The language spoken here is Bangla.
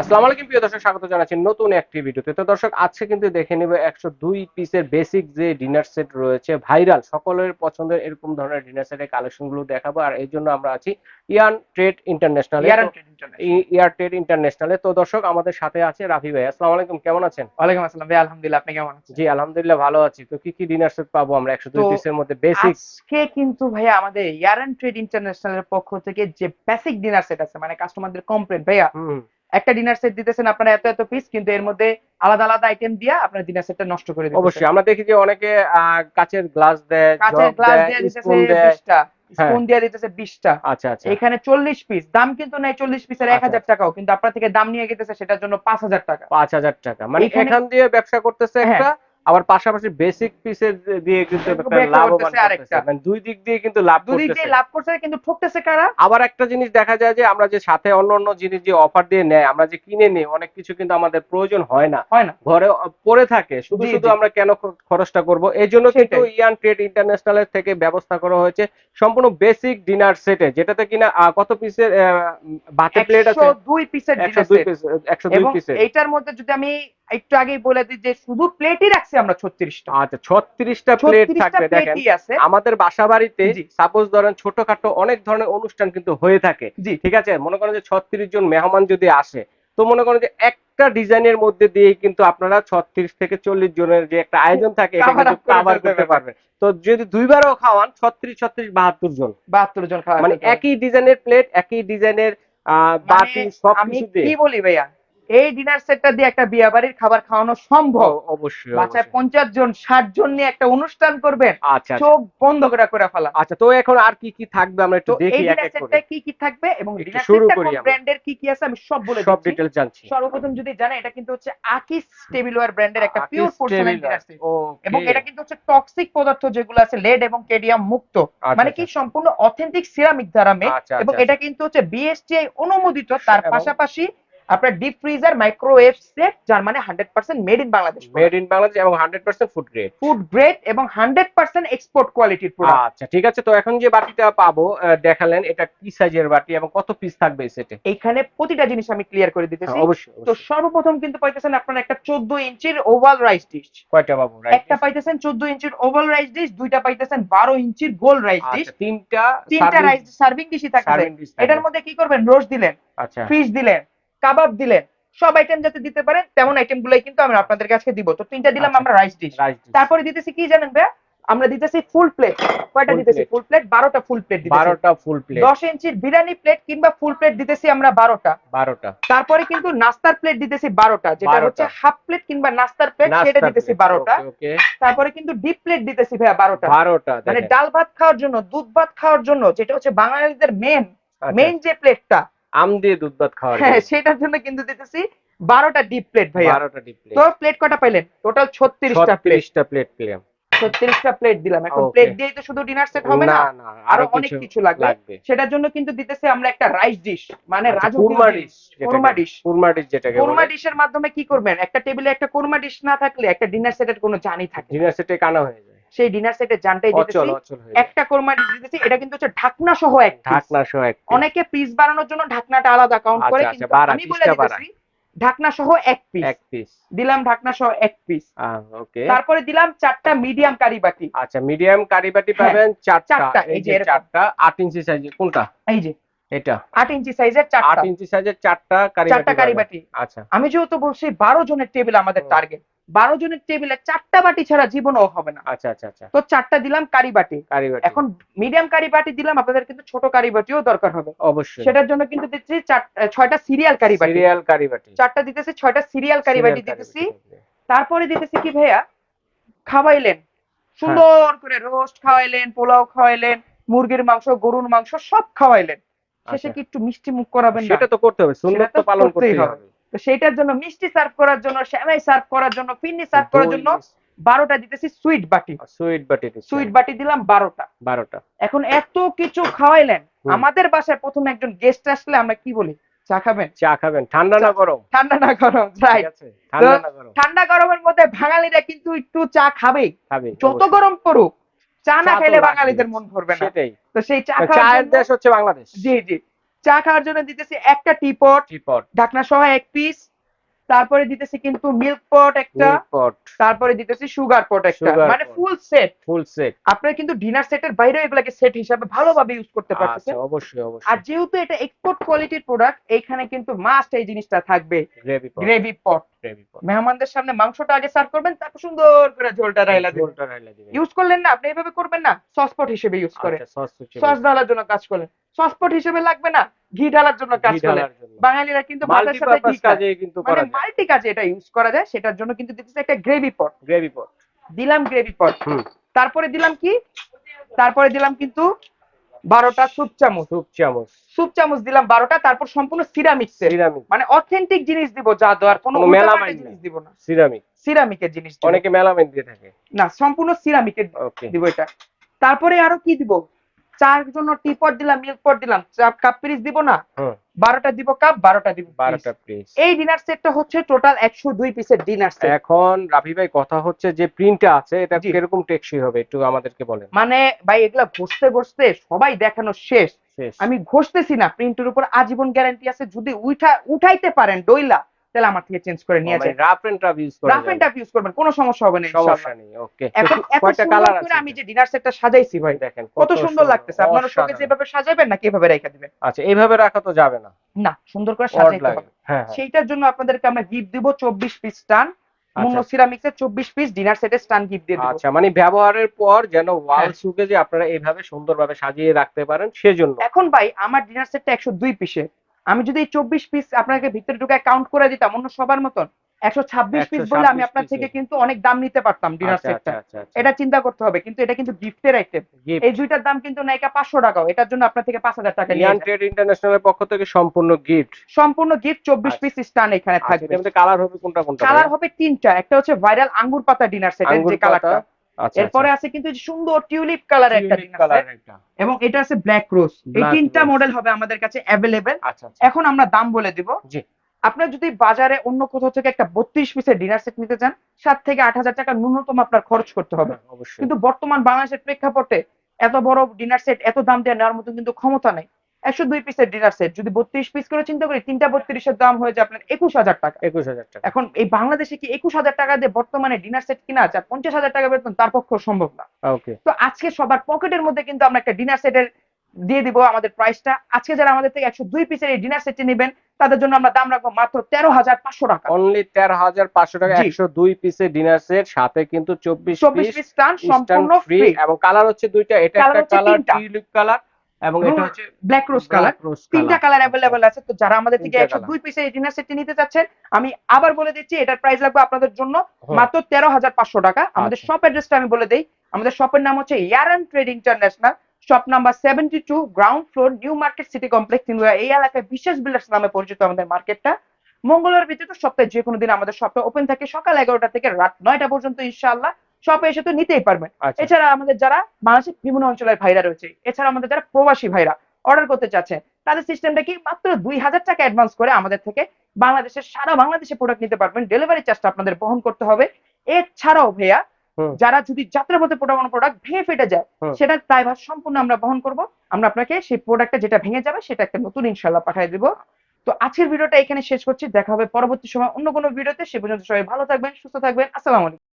আসসালামু আলাইকুম প্রিয় দর্শক স্বাগত জানাচ্ছি নতুন একটি ভিডিওতে। তো দর্শক আজকে কিন্তু দেখে নেবে একশো দুই পিসের বেসিক যে ডিনার সেট রয়েছে ভাইরাল সকলের পছন্দের এরকম ধরনের ডিনার সেটের কালেকশনগুলো দেখাবো। আর এই জন্য আমরা আছি ইয়ান ট্রেড ইন্টারন্যাশনাল ইয়ার ট্রেড ইন্টারন্যাশনালে। তো দর্শক আমাদের সাথে আছে রাফি ভাই। আসসালামু আলাইকুম কেমন আছেন? ওয়ালাইকুম আসসালাম ভাই আলহামদুলিল্লাহ আপনি কেমন আছেন? জি আলহামদুলিল্লাহ ভালো আছি। তো কি কি ডিনার সেট পাবো আমরা একশো দুই পিসের মধ্যে? বেসিক আজকে কিন্তু ভাইয়া আমাদের ইয়ার ট্রেড ইন্টারন্যাশনালের পক্ষ থেকে যে বেসিক ডিনার সেট আছে মানে কাস্টমারদের কমপ্লেন ভাইয়া একটা ডিনার সেট দিতেছেন আপনারা এত এত পিস কিন্তু এর মধ্যে আলাদা আলাদা আইটেম দিয়া আপনার ডিনার সেটটা নষ্ট করে দিচ্ছেন অবশ্যই আমরা দেখি যে অনেকে কাচের গ্লাস দেয় কাচের গ্লাস দেয় দিতেছে স্পুন হ্যাঁ। স্পুন দিয়ে দিতেছে বিশটা। আচ্ছা আচ্ছা। এখানে চল্লিশ পিস দাম কিন্তু নেই চল্লিশ পিসের এক আচ্ছা, হাজার টাকাও কিন্তু আপনার থেকে দাম নিয়ে গেতেছে সেটার জন্য পাঁচ হাজার টাকা। পাঁচ হাজার টাকা। মানে এখান দিয়ে ব্যবসা করতেছে হ্যাঁ। একটা আবার পাশাপাশি বেসিক পিসের দিয়ে কিন্তু লাভবান। মানে দুই দিক দিয়ে কিন্তু লাভ দুদিক করতেছে। দিয়ে লাভ করছে কিন্তু ঠকতেছে কারা? আবার একটা জিনিস দেখা যায় যে আমরা যে সাথে অন্য অন্য জিনিস যে অফার দিয়ে নেয় আমরা যে কিনে নিই অনেক কিছু কিন্তু আমাদের প্রয়োজন হয় না। হয় না। ঘরে পড়ে থাকে। শুধু শুধু আমরা কেন খরচটা করব? এই জন্য কিন্তু ইয়ান ট্রেড ইন্টারন্যাশনালের থেকে ব্যবস্থা করা হয়েছে। সম্পূর্ণ বেসিক ডিনার সেটে যেটাতে কিনা কত পিসের বাতে প্লেট আছে? একশো দুই পিসের একশো ডিনার দুই সেট পিস একশো দুই এবং পিসের এইটার মধ্যে যদি আমি একটু আগেই বলে দিই যে শুধু প্লেটই রাখছি আমরা ছত্রিশটা। আচ্ছা ছত্রিশটা প্লেট থাকবে দেখেন। আমাদের বাসা বাড়িতে সাপোজ ধরেন ছোটখাটো অনেক ধরনের অনুষ্ঠান কিন্তু হয়ে থাকে। জি। ঠিক আছে? মনে করেন যে ছত্রিশ জন মেহমান যদি আসে তো মনে করেন যে একটা ডিজাইনের মধ্যে দিয়ে কিন্তু আপনারা ছত্রিশ থেকে চল্লিশ জনের যে একটা আয়োজন থাকে কাভার করতে পারবেন তো যদি দুইবারও খাওয়ান ছত্রিশ ছত্রিশ বাহাত্তর জন। বাহাত্তর জন খাওয়া মানে একই ডিজাইনের প্লেট একই ডিজাইনের আহ বাটি সব মানে কিছু কি বলি ভাইয়া? এই ডিনার সেটটা দিয়ে একটা বিয়ে বাড়ির খাবার খাওয়ানো সম্ভব। অবশ্যই বাচ্চায় পঞ্চাশ জন ষাট জন নিয়ে একটা অনুষ্ঠান করবেন। আচ্ছা আচ্ছা। চোখ বন্ধ করে করে ফেলা। আচ্ছা তো এখন আর কি কি থাকবে আমরা একটু দেখি এক এক করে। সেটটা কি কি থাকবে এবং ডিনার সেটটা কোন ব্র্যান্ডের কি কি আছে আমি সব বলে সব ডিটেলস জানছি। সর্বপ্রথম যদি জানেন এটা কিন্তু হচ্ছে আকিস টেবিলওয়্যার ব্র্যান্ডের একটা পিওর পোর্সেলাইন ডিনার সেট এবং এটা কিন্তু হচ্ছে টক্সিক পদার্থ যেগুলো আছে লেড এবং কেডিয়াম মুক্ত। মানে কি সম্পূর্ণ অথেন্টিক সিরামিক দ্বারা আচ্ছা এবং আচ্ছা। এটা কিন্তু হচ্ছে বিএসটিআই অনুমোদিত। তার পাশাপাশি আপনার ডিপ ফ্রিজার মাইক্রোওয়েভ সেট যার মানে hundred percent made in Bangladesh made in Bangladesh এবং hundred percent food grade food grade এবং হান্ড্রেড পার্সেন্ট এক্সপোর্ট কোয়ালিটির প্রোডাক্ট আচ্ছা ঠিক আছে তো এখন যে বাটিটা পাবো দেখালেন এটা কি সাইজের বাটি এবং কত পিস থাকবে এই সেটে এইখানে প্রতিটা জিনিস আমি ক্লিয়ার করে দিতেছি। অবশ্যই তো সর্বপ্রথম কিন্তু পাইতেছেন আপনার একটা চোদ্দ ইঞ্চির ওভাল রাইস ডিশ কয়টা পাবো? একটা পাইতেছেন চোদ্দ ইঞ্চির ওভাল রাইস ডিশ দুইটা পাইতেছেন বারো ইঞ্চির গোল রাইস ডিশ আচ্ছা তিনটা তিনটা রাইস সার্ভিং ডিশই থাকবে। এটার মধ্যে কি করবেন? রোস্ট দিলেন আচ্ছা। ফিশ দিলেন কাবাব দিলেন সব আইটেম যাতে দিতে পারেন তেমন আইটেম গুলাই কিন্তু আমরা আপনাদের কাছে দিব। তো তিনটা দিলাম আচ্ছা। আমরা রাইস ডিশ তারপরে দিতেছি কি জানেন ভাইয়া? আমরা দিতেছি ফুল প্লেট কয়টা দিতেছি? ফুল প্লেট বারোটা ফুল প্লেট বারোটা ফুল প্লেট দশ ইঞ্চির বিরিয়ানি প্লেট কিংবা ফুল প্লেট দিতেছি আমরা বারোটা। বারোটা। তারপরে কিন্তু নাস্তার প্লেট দিতেছি বারোটা যেটা হচ্ছে হাফ প্লেট কিংবা নাস্তার প্লেট সেটা দিতেছি বারোটা। তারপরে কিন্তু ডিপ প্লেট দিতেছি ভাইয়া বারোটা। বারোটা মানে ডাল ভাত খাওয়ার জন্য দুধ ভাত খাওয়ার জন্য যেটা হচ্ছে বাঙালিদের মেন আচ্ছা, মেন যে প্লেটটা আম দিয়ে দুধ ভাত খাওয়ার হ্যাঁ সেটার জন্য কিন্তু দিতেছি বারোটা ডিপ প্লেট ভাইয়া। বারোটা ডিপ প্লেট তো প্লেট কটা পাইলেন? টোটাল ছত্রিশটা প্লেট ছত্রিশটা প্লেট পেলাম। ছত্রিশটা প্লেট দিলাম। এখন প্লেট দিয়েই তো শুধু ডিনার সেট হবে না আরও অনেক কিছু লাগবে। সেটার জন্য কিন্তু দিতেছি আমরা একটা রাইস ডিশ মানে korma dish korma dish korma dish যেটাকে কোরমা ডিশের মাধ্যমে কি করবেন? একটা টেবিলে একটা কোরমা ডিশ না থাকলে একটা ডিনার সেটের কোনো জানি থাকে ডিনার সেটে কানা হয়ে যায়। সেই ডিনার সেটের জানটাই দিতেছি। হয়ে একটা কোরমা ডিশ দিতেছি। এটা কিন্তু হচ্ছে ঢাকনা সহ এক ঢাকনা সহ এক অনেকে পিস বানানোর জন্য ঢাকনাটা আলাদা কাউন্ট আচ্ছা, করে আচ্ছা, কিন্তু আমি বলে দিতেছি ঢাকনা সহ এক পিস এক পিস দিলাম ঢাকনা সহ এক পিস ওকে তারপরে দিলাম চারটা মিডিয়াম কারি বাটি। আচ্ছা মিডিয়াম কারি বাটি হ্যাঁ, পাবেন চারটা। চারটা, এই যে চারটা আট ইঞ্চি সাইজের কোনটা? এই যে। এটা। ইঞ্চি সাইজের চারটা। ইঞ্চি সাইজের চারটা কারি চারটা কারি বাটি আচ্ছা। আমি যেহেতু বলছি বারো জনের টেবিল আমাদের টার্গেট বারো জনের টেবিলে চারটা বাটি ছাড়া জীবনও হবে না। আচ্ছা আচ্ছা আচ্ছা। তো চারটা দিলাম কারি বাটি কারি বাটি এখন মিডিয়াম কারি বাটি দিলাম আপনাদের কিন্তু ছোট কারি বাটিও দরকার হবে। অবশ্যই। সেটার জন্য কিন্তু দিচ্ছি ছয়টা সিরিয়াল কারি বাটি সিরিয়াল কারি বাটি চারটা দিতেছি ছয়টা সিরিয়াল কারি বাটি দিতেছি। তারপরে দিতেছি কি ভাইয়া? খাওয়াইলেন। সুন্দর করে রোস্ট খাওয়াইলেন পোলাও খাওয়াইলেন মুরগির মাংস গরুর মাংস সব খাওয়াইলেন। শেষে আচ্ছা। কি একটু মিষ্টি মুখ করাবেন সেটা তো করতে হবে সেটা তো পালন করতেই হবে। তো সেইটার জন্য মিষ্টি সার্ভ করার জন্য সেমাই সার্ভ করার জন্য পিন্নি সার্ভ করার জন্য বারোটা দিতেছি সুইট বাটি। সুইট বাটি সুইট বাটি দিলাম বারোটা। বারোটা। এখন এত কিছু খাওয়াইলেন আমাদের বাসায় প্রথম একজন গেস্ট আসলে আমরা কি বলি? চা খাবেন? চা খাবেন। ঠান্ডা না গরম? ঠান্ডা না গরম ঠান্ডা না গরম। ঠান্ডা গরমের মধ্যে বাঙালিরা কিন্তু একটু চা খাবেই। খাবে যত গরম পড়ুক চা না লাগবেই। বাঙালিদের মন ভরবে না। সেটাই। তো সেই চা চায়ের দেশ হচ্ছে বাংলাদেশ। জি জি। চা খাওয়ার জন্য দিতেছি একটা টি পট টিপট। ঢাকনা সহ এক পিস। তারপরে দিতেছি কিন্তু মিল্ক পট একটা। পট। তারপরে দিতেছি সুগার পট একটা। মানে ফুল সেট। Full set. আপনারা কিন্তু ডিনার সেটের বাইরেও এগুলাকে সেট হিসাবে ভালোভাবে ইউজ করতে আচ্ছা পারতেছেন। অবশ্যই আর যেহেতু এটা এক্সপোর্ট কোয়ালিটির প্রোডাক্ট এইখানে কিন্তু মাস্ট এই জিনিসটা থাকবে। গ্রেভি পট গ্রেভি মেহমানদের সামনে মাংসটা আগে সার্ভ করবেন তারপর সুন্দর করে ঝোলটা রাইলা দিবেন। ঝোলটা রাইলা দিবেন। ইউজ করলেন না আপনি এভাবে করবেন না সসপট হিসেবে ইউজ করে। আচ্ছা সস ঢালার জন্য কাজ করলেন। সস পট হিসেবে লাগবে না ঘি ঢালার জন্য কাজ করলেন। বাঙালিরা কিন্তু ভাতের সাথে ঘি কাজে কিন্তু মানে মাল্টি কাজে এটা ইউজ করা যায় সেটার জন্য কিন্তু দিতেছে একটা গ্রেভি পট গ্রেভি পট দিলাম গ্রেভি পট তারপরে দিলাম কি? তারপরে দিলাম কিন্তু বারোটা সুপ চামচ। সুপ চামচ। সুপ চামচ দিলাম বারোটা তারপর সম্পূর্ণ সিরামিক সিরামিক। মানে অথেন্টিক জিনিস দিব যা দেওয়ার কোনো মেলামাইন জিনিস দিব না। সিরামিক। সিরামিকের জিনিস অনেকে মেলামাইন দিয়ে থাকে। না সম্পূর্ণ সিরামিকের দিব এটা। তারপরে আরও কি দিব? চার জন্য টি পট দিলাম মিল্ক পট দিলাম। কাপ পিরিচ দিব না? বারোটা দিব কাপ বারোটা দিব বারোটা পিস এই ডিনার সেটটা হচ্ছে টোটাল একশো দুই পিসের ডিনার সেট এখন রাফি ভাই কথা হচ্ছে যে প্রিন্টটা আছে এটা কীরকম টেকসই হবে একটু আমাদেরকে বলেন। মানে ভাই এগুলা ঘষতে ঘষতে সবাই দেখানো শেষ। শেষ। আমি ঘষতেছি না প্রিন্টের উপর আজীবন গ্যারান্টি আছে। যদি উঠা উঠাইতে পারেন ডইলা। তাহলে আমার থেকে চেঞ্জ করে নিয়ে যায় রাফ এন্ড টাফ ইউজ করা রাফ এন্ড টাফ ইউজ করবেন কোনো সমস্যা হবে না সমস্যা ইনশাআল্লাহ নেই ওকে এখন কয়টা কালার আছে আমি যে ডিনার সেটটা সাজাইছি ভাই দেখেন কত সুন্দর লাগতেছে। আপনারা যেভাবে সাজাবেন নাকি এভাবে রেখে দিবেন? আচ্ছা এইভাবে রাখা তো যাবে না। না সুন্দর করে সাজাইতে হবে। হ্যাঁ হ্যাঁ। সেইটার জন্য আপনাদেরকে আমরা গিফট দিব চব্বিশ পিস টান। মুন্ন আচ্ছা সিরামিক্সের চব্বিশ পিস ডিনার সেটের স্টান গিফট দিয়ে দিব। আচ্ছা মানে ব্যবহারের পর যেন ওয়াল হ্যাঁ। সুকে যে আপনারা এইভাবে সুন্দরভাবে সাজিয়ে রাখতে পারেন সেজন্য। এখন ভাই আমার ডিনার সেটটা একশো দুই পিসের আমি যদি এই চব্বিশ পিস আপনাকে ভিতরে ঢুকে কাউন্ট করে দিতাম অন্য সবার মতন একশো ছাব্বিশ পিস বলে আমি আপনার থেকে কিন্তু অনেক দাম নিতে পারতাম ডিনার আচ্ছা সেটটা আচ্ছা আচ্ছা এটা চিন্তা করতে হবে কিন্তু এটা কিন্তু গিফটের আইটেম এই দুইটার দাম কিন্তু নাইকা পাঁচশো টাকাও এটার জন্য আপনার থেকে পাঁচ হাজার টাকা নিয়ে ইয়ান ট্রেড ইন্টারন্যাশনালের পক্ষ থেকে সম্পূর্ণ গিফট সম্পূর্ণ গিফট চব্বিশ। পিস স্টান এখানে থাকবে। কালার হবে কোনটা কোনটা কালার হবে তিনটা একটা হচ্ছে ভাইরাল আঙ্গুর পাতা ডিনার সেটের আঙ্গুর যে কালারটা এরপরে আছে কিন্তু সুন্দর টিউলিপ কালারের একটা ডিনার কালার একটা। এবং এটা আছে ব্ল্যাক রোজ এই তিনটা মডেল হবে আমাদের কাছে অ্যাভেলেবেল আচ্ছা আচ্ছা। এখন আমরা দাম বলে দিব। জি। আপনার যদি বাজারে অন্য কোথাও থেকে একটা বত্রিশ পিসের ডিনার সেট নিতে চান সাত থেকে আট হাজার টাকা ন্যূনতম আপনার খরচ করতে হবে। হ্যাঁ, অবশ্যই। কিন্তু বর্তমান বাংলাদেশের প্রেক্ষাপটে এত বড় ডিনার সেট এত দাম দিয়ে নেওয়ার মতো কিন্তু ক্ষমতা নেই। একশো দুই পিসের ডিনার সেট যদি বত্রিশ পিস করে চিন্তা করি তিনটা বত্রিশের দাম হয়ে যায় আপনার একুশ হাজার টাকা। একুশ হাজার টাকা। এখন এই বাংলাদেশে কি একুশ হাজার টাকা দিয়ে বর্তমানে ডিনার সেট কিনা আছে পঞ্চাশ হাজার টাকা বেতন তার পক্ষে সম্ভব না। ওকে। তো আজকে সবার পকেটের মধ্যে কিন্তু আমরা একটা ডিনার সেটের দিয়ে দিব আমাদের প্রাইসটা আজকে যারা আমাদের থেকে একশো দুই পিসের এই ডিনার সেটটি নেবেন তাদের জন্য আমরা দাম রাখব মাত্র তেরো হাজার পাঁচশো টাকা। অনলি তেরো হাজার পাঁচশো টাকা একশো দুই পিসের ডিনার সেট সাথে কিন্তু চব্বিশ চব্বিশ পিস টান সম্পূর্ণ ফ্রি এবং কালার হচ্ছে দুইটা এটা একটা কালার টিউলিপ কালার এবং এটা হচ্ছে ব্ল্যাক রোজ কালার তিনটা কালার অ্যাভেলেবেল আছে। তো যারা আমাদের থেকে একশো। দুই পিসের ডিনার সেটটি নিতে চাচ্ছেন আমি আবার বলে দিচ্ছি এটার প্রাইস লাগবে আপনাদের জন্য মাত্র তেরো হাজার পাঁচশো টাকা। আমাদের আচ্ছা। শপ অ্যাড্রেসটা আমি বলে দিই। আমাদের শপের নাম হচ্ছে ইয়ারান trade international shop number seventy two ground floor new market city complex এই এলাকায় বিশেষ বিল্ডার্স নামে পরিচিত আমাদের মার্কেটটা মঙ্গলবার ব্যতীত সপ্তাহে যে কোনো দিন আমাদের শপটা ওপেন থাকে। সকাল এগারোটা থেকে রাত নয়টা পর্যন্ত ইনশাআল্লাহ। শপে এসে তো নিতেই পারবেন। আচ্ছা। এছাড়া আমাদের যারা বাংলাদেশের বিভিন্ন অঞ্চলের ভাইরা রয়েছে এছাড়া আমাদের যারা প্রবাসী ভাইরা অর্ডার করতে চাচ্ছেন তাদের সিস্টেমটা কি মাত্র দুই হাজার টাকা অ্যাডভান্স করে আমাদের থেকে বাংলাদেশের সারা বাংলাদেশে প্রোডাক্ট নিতে পারবেন। ডেলিভারি চার্জটা আপনাদের বহন করতে হবে। এছাড়াও ভাইয়া যারা যদি যাত্রা পথে কোনো প্রোডাক্ট ভেঙে ফেটে যায় হুম। সেটা দায়ভার সম্পূর্ণ আমরা বহন করব। আমরা আপনাকে সেই প্রোডাক্টটা যেটা ভেঙে যাবে সেটা একটা নতুন ইনশাল্লাহ পাঠিয়ে দিব। তো আজকের ভিডিওটা এখানে শেষ করছি। দেখা হবে পরবর্তী সময় অন্য কোনো ভিডিওতে। সে পর্যন্ত সবাই ভালো থাকবেন সুস্থ থাকবেন। আসসালামু আলাইকুম।